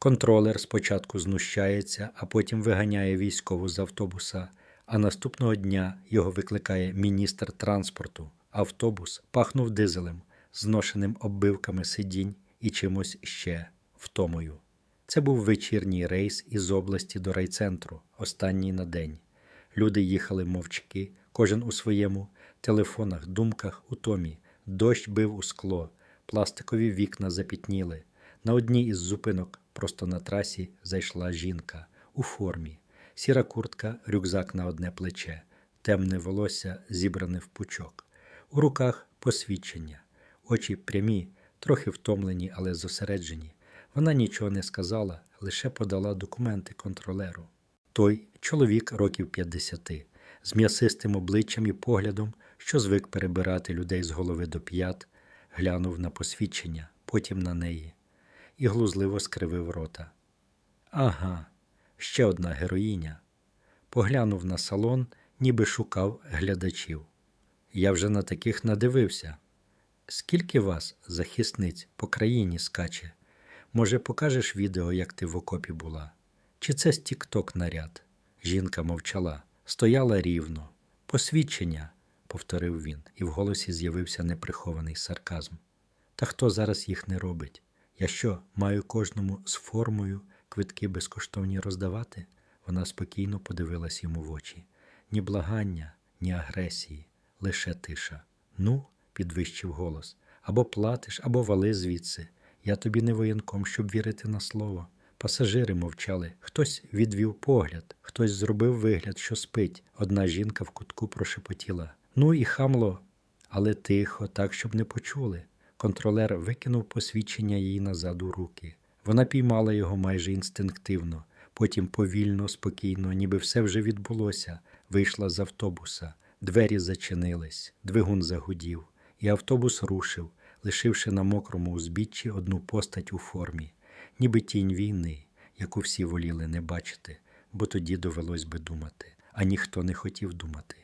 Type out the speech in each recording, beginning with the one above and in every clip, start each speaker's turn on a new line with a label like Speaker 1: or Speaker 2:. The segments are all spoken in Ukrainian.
Speaker 1: Контролер спочатку знущається, а потім виганяє військову з автобуса, а наступного дня його викликає міністр транспорту. Автобус пахнув дизелем, зношеним оббивками сидінь і чимось ще втомою. Це був вечірній рейс із області до райцентру, останній на день. Люди їхали мовчки, кожен у своєму телефонах, думках, утомі. Дощ бив у скло, пластикові вікна запітніли. На одній із зупинок просто на трасі зайшла жінка у формі, сіра куртка, рюкзак на одне плече, темне волосся зібране в пучок. У руках посвідчення, очі прямі, трохи втомлені, але зосереджені. Вона нічого не сказала, лише подала документи контролеру. Той чоловік років 50, з м'ясистим обличчям і поглядом, що звик перебирати людей з голови до п'ят, глянув на посвідчення, потім на неї і глузливо скривив рота. Ага, ще одна героїня. Поглянув на салон, ніби шукав глядачів. Я вже на таких надивився. Скільки вас, захисниць, по країні скаче? Може, покажеш відео, як ти в окопі була? Чи це з тік-ток наряд? Жінка мовчала, стояла рівно. Посвідчення, повторив він, і в голосі з'явився неприхований сарказм. Та хто зараз їх не робить? Я що, маю кожному з формою квитки безкоштовні роздавати? Вона спокійно подивилась йому в очі. Ні благання, ні агресії, лише тиша. Ну, підвищив голос, або платиш, або вали звідси. Я тобі не воєнком, щоб вірити на слово. Пасажири мовчали. Хтось відвів погляд, хтось зробив вигляд, що спить. Одна жінка в кутку прошепотіла. Ну і хамло, але тихо, так, щоб не почули. Контролер викинув посвідчення їй назад у руки. Вона піймала його майже інстинктивно, потім повільно, спокійно, ніби все вже відбулося, вийшла з автобуса. Двері зачинились, двигун загудів, і автобус рушив, лишивши на мокрому узбіччі одну постать у формі, ніби тінь війни, яку всі воліли не бачити, бо тоді довелось би думати. А ніхто не хотів думати,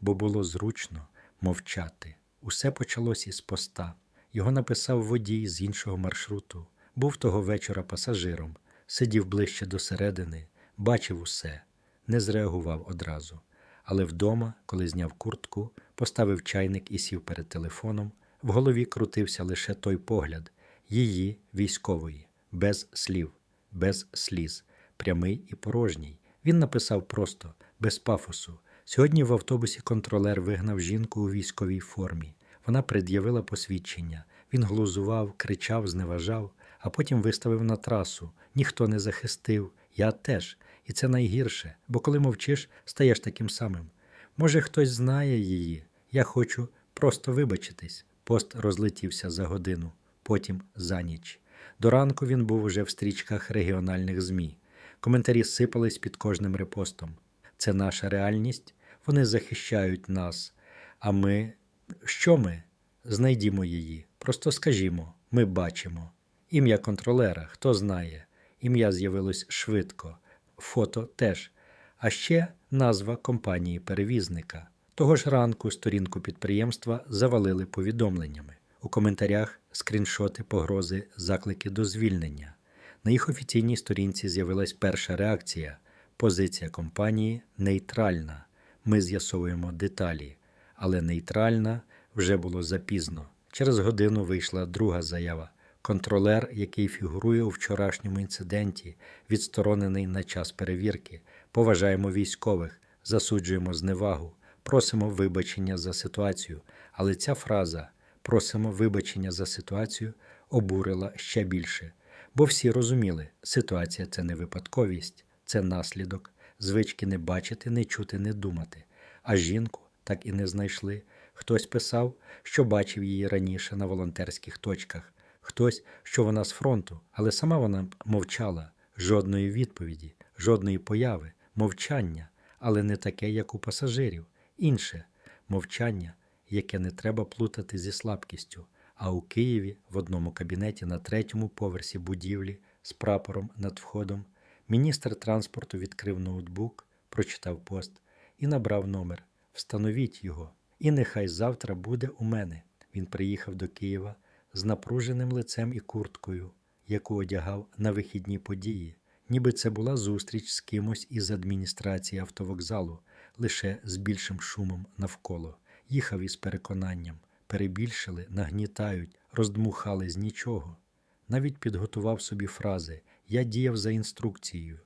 Speaker 1: бо було зручно мовчати. Усе почалось із поста. Його написав водій з іншого маршруту. Був того вечора пасажиром, сидів ближче до середини, бачив усе, не зреагував одразу. Але вдома, коли зняв куртку, поставив чайник і сів перед телефоном, в голові крутився лише той погляд її військової, без слів, без сліз, прямий і порожній. Він написав просто, без пафосу. Сьогодні в автобусі контролер вигнав жінку у військовій формі. Вона пред'явила посвідчення. Він глузував, кричав, зневажав, а потім виставив на трасу. Ніхто не захистив, я теж. І це найгірше, бо коли мовчиш, стаєш таким самим. Може, хтось знає її. Я хочу просто вибачитись. Пост розлетівся за годину, потім за ніч. До ранку він був уже в стрічках регіональних ЗМІ. Коментарі сипались під кожним репостом. Це наша реальність, вони захищають нас. А ми що ми? Знайдімо її. Просто скажімо, ми бачимо. Ім'я контролера, хто знає. Ім'я з'явилось швидко, фото теж. А ще назва компанії-перевізника. Того ж ранку сторінку підприємства завалили повідомленнями. У коментарях скріншоти, погрози, заклики до звільнення. На їх офіційній сторінці з'явилась перша реакція. Позиція компанії нейтральна. Ми з'ясовуємо деталі але нейтральна вже було запізно. Через годину вийшла друга заява. Контролер, який фігурує у вчорашньому інциденті, відсторонений на час перевірки. Поважаємо військових, засуджуємо зневагу, просимо вибачення за ситуацію. Але ця фраза просимо вибачення за ситуацію обурила ще більше. Бо всі розуміли, ситуація це не випадковість, це наслідок, звички не бачити, не чути, не думати. А жінку так і не знайшли. Хтось писав, що бачив її раніше на волонтерських точках, хтось, що вона з фронту, але сама вона мовчала, жодної відповіді, жодної появи, мовчання, але не таке, як у пасажирів, інше мовчання, яке не треба плутати зі слабкістю. А у Києві в одному кабінеті на третьому поверсі будівлі з прапором над входом міністр транспорту відкрив ноутбук, прочитав пост і набрав номер встановіть його, і нехай завтра буде у мене. Він приїхав до Києва з напруженим лицем і курткою. яку одягав на вихідні події, ніби це була зустріч з кимось із адміністрації автовокзалу, лише з більшим шумом навколо. Їхав із переконанням, перебільшили, нагнітають, роздмухали з нічого. Навіть підготував собі фрази Я діяв за інструкцією.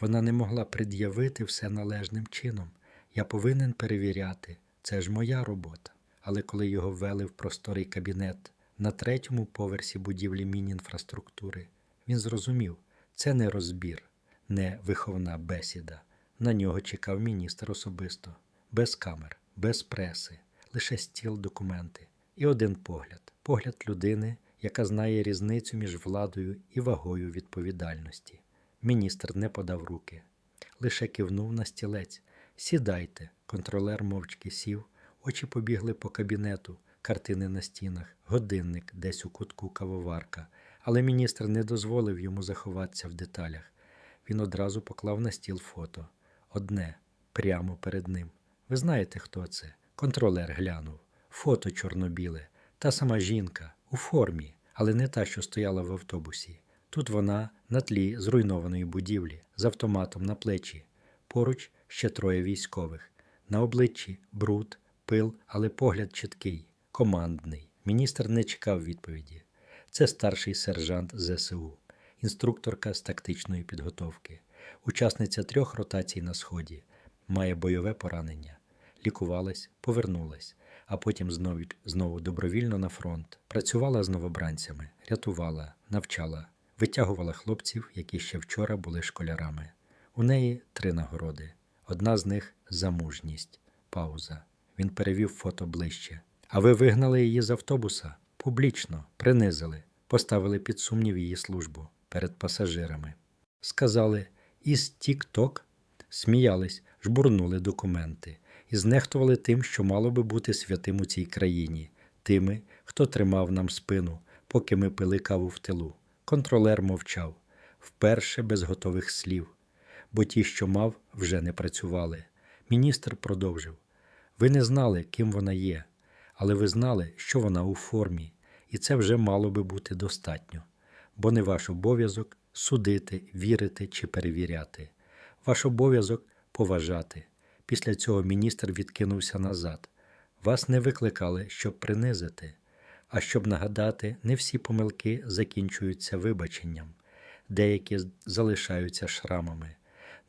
Speaker 1: Вона не могла пред'явити все належним чином. Я повинен перевіряти. Це ж моя робота. Але коли його ввели в просторий кабінет на третьому поверсі будівлі Мінінфраструктури, він зрозумів, це не розбір, не виховна бесіда. На нього чекав міністр особисто, без камер, без преси, лише стіл документи і один погляд погляд людини, яка знає різницю між владою і вагою відповідальності. Міністр не подав руки, лише кивнув на стілець. Сідайте. Контролер мовчки сів, очі побігли по кабінету, картини на стінах, годинник десь у кутку кавоварка. Але міністр не дозволив йому заховатися в деталях. Він одразу поклав на стіл фото. Одне, прямо перед ним. Ви знаєте, хто це? Контролер глянув. Фото чорно-біле. Та сама жінка у формі, але не та, що стояла в автобусі. Тут вона на тлі зруйнованої будівлі з автоматом на плечі. Поруч ще троє військових. На обличчі бруд, пил, але погляд чіткий, командний. Міністр не чекав відповіді. Це старший сержант ЗСУ, інструкторка з тактичної підготовки, учасниця трьох ротацій на сході, має бойове поранення, лікувалась, повернулась, а потім знову, знову добровільно на фронт. Працювала з новобранцями, рятувала, навчала, витягувала хлопців, які ще вчора були школярами. У неї три нагороди. Одна з них за мужність. Пауза. Він перевів фото ближче. А ви вигнали її з автобуса? Публічно, принизили, поставили під сумнів її службу перед пасажирами. Сказали, із Тік-Ток сміялись, жбурнули документи і знехтували тим, що мало би бути святим у цій країні, тими, хто тримав нам спину, поки ми пили каву в тилу. Контролер мовчав, вперше без готових слів, бо ті, що мав, вже не працювали. Міністр продовжив: Ви не знали, ким вона є, але ви знали, що вона у формі, і це вже мало би бути достатньо, бо не ваш обов'язок судити, вірити чи перевіряти. Ваш обов'язок поважати. Після цього міністр відкинувся назад. Вас не викликали, щоб принизити, а щоб нагадати, не всі помилки закінчуються вибаченням, деякі залишаються шрамами.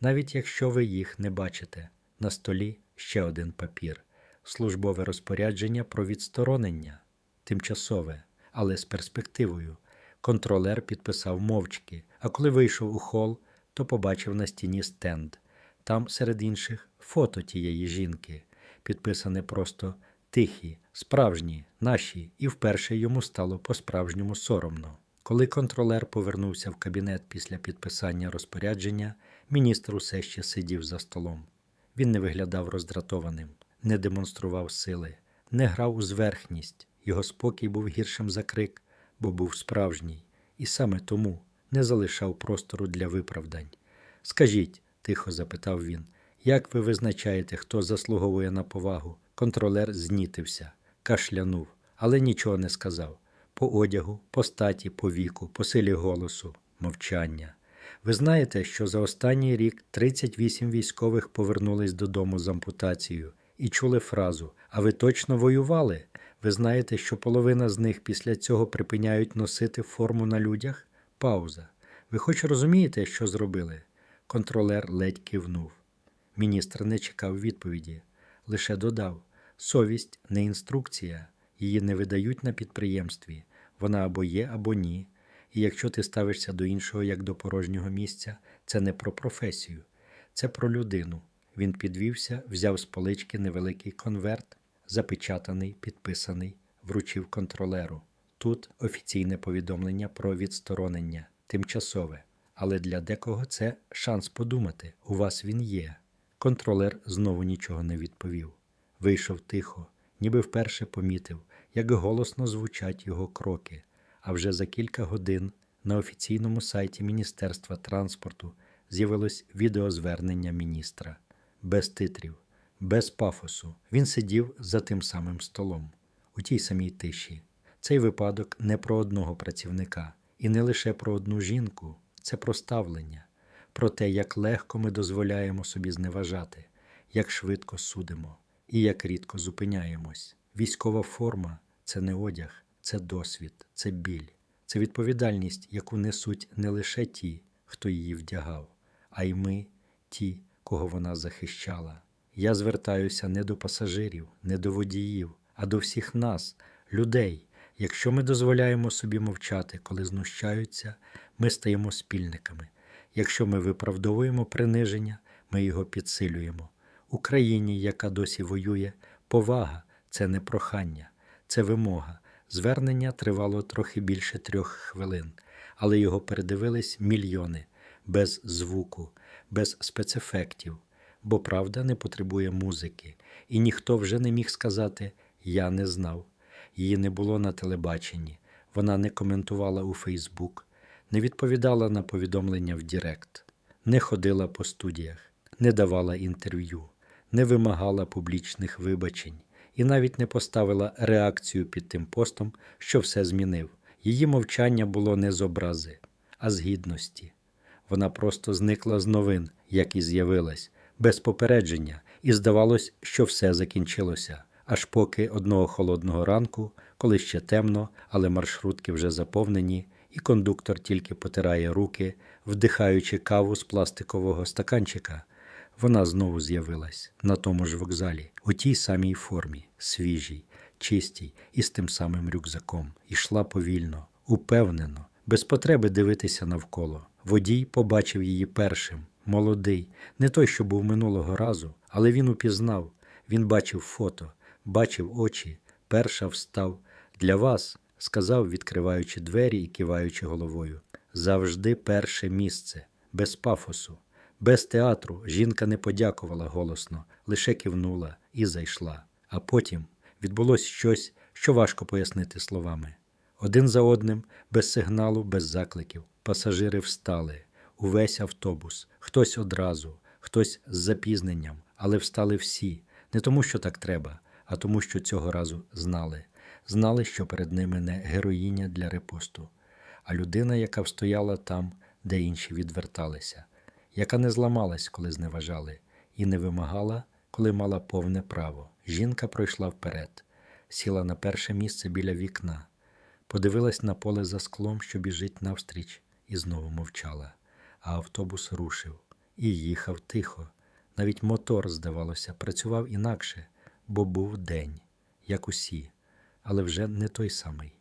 Speaker 1: Навіть якщо ви їх не бачите, на столі ще один папір, службове розпорядження про відсторонення, тимчасове, але з перспективою. Контролер підписав мовчки, а коли вийшов у хол, то побачив на стіні стенд. Там, серед інших, фото тієї жінки, підписане просто тихі, справжні, наші, і вперше йому стало по-справжньому соромно. Коли контролер повернувся в кабінет після підписання розпорядження, міністр усе ще сидів за столом. Він не виглядав роздратованим, не демонстрував сили, не грав у зверхність. Його спокій був гіршим за крик, бо був справжній, і саме тому не залишав простору для виправдань. Скажіть, тихо запитав він, як ви визначаєте, хто заслуговує на повагу? Контролер знітився, кашлянув, але нічого не сказав. По одягу, по статі, по віку, по силі голосу, мовчання. Ви знаєте, що за останній рік 38 військових повернулись додому з ампутацією і чули фразу А ви точно воювали? Ви знаєте, що половина з них після цього припиняють носити форму на людях? Пауза. Ви хоч розумієте, що зробили? Контролер ледь кивнув. Міністр не чекав відповіді, лише додав: совість не інструкція, її не видають на підприємстві. Вона або є, або ні. І якщо ти ставишся до іншого як до порожнього місця, це не про професію, це про людину. Він підвівся, взяв з полички невеликий конверт, запечатаний, підписаний, вручив контролеру. Тут офіційне повідомлення про відсторонення, тимчасове. Але для декого це шанс подумати у вас він є. Контролер знову нічого не відповів. Вийшов тихо, ніби вперше помітив, як голосно звучать його кроки. А вже за кілька годин на офіційному сайті Міністерства транспорту з'явилось відеозвернення міністра без титрів, без пафосу. Він сидів за тим самим столом, у тій самій тиші. Цей випадок не про одного працівника І не лише про одну жінку, це про ставлення, про те, як легко ми дозволяємо собі зневажати, як швидко судимо і як рідко зупиняємось. Військова форма це не одяг, це досвід, це біль, це відповідальність, яку несуть не лише ті, хто її вдягав, а й ми, ті, кого вона захищала. Я звертаюся не до пасажирів, не до водіїв, а до всіх нас, людей. Якщо ми дозволяємо собі мовчати, коли знущаються, ми стаємо спільниками. Якщо ми виправдовуємо приниження, ми його підсилюємо. Україні, яка досі воює, повага це не прохання, це вимога. Звернення тривало трохи більше трьох хвилин, але його передивились мільйони без звуку, без спецефектів, бо правда не потребує музики, і ніхто вже не міг сказати Я не знав. Її не було на телебаченні, вона не коментувала у Фейсбук, не відповідала на повідомлення в Дірект, не ходила по студіях, не давала інтерв'ю, не вимагала публічних вибачень і навіть не поставила реакцію під тим постом, що все змінив. Її мовчання було не з образи, а з гідності. Вона просто зникла з новин, як і з'явилась, без попередження, і здавалось, що все закінчилося. Аж поки одного холодного ранку, коли ще темно, але маршрутки вже заповнені, і кондуктор тільки потирає руки, вдихаючи каву з пластикового стаканчика, вона знову з'явилась на тому ж вокзалі, у тій самій формі, свіжій, чистій і з тим самим рюкзаком, ішла повільно, упевнено, без потреби дивитися навколо. Водій побачив її першим, молодий, не той, що був минулого разу, але він упізнав, він бачив фото, бачив очі, перша встав. Для вас, сказав, відкриваючи двері і киваючи головою, завжди перше місце, без пафосу. Без театру жінка не подякувала голосно, лише кивнула і зайшла. А потім відбулось щось, що важко пояснити словами. Один за одним, без сигналу, без закликів, пасажири встали, увесь автобус, хтось одразу, хтось з запізненням, але встали всі, не тому, що так треба, а тому, що цього разу знали. Знали, що перед ними не героїня для репосту, а людина, яка встояла там, де інші відверталися яка не зламалась, коли зневажали, і не вимагала, коли мала повне право. Жінка пройшла вперед, сіла на перше місце біля вікна, подивилась на поле за склом, що біжить навстріч, і знову мовчала. А автобус рушив і їхав тихо. Навіть мотор, здавалося, працював інакше, бо був день, як усі, але вже не той самий.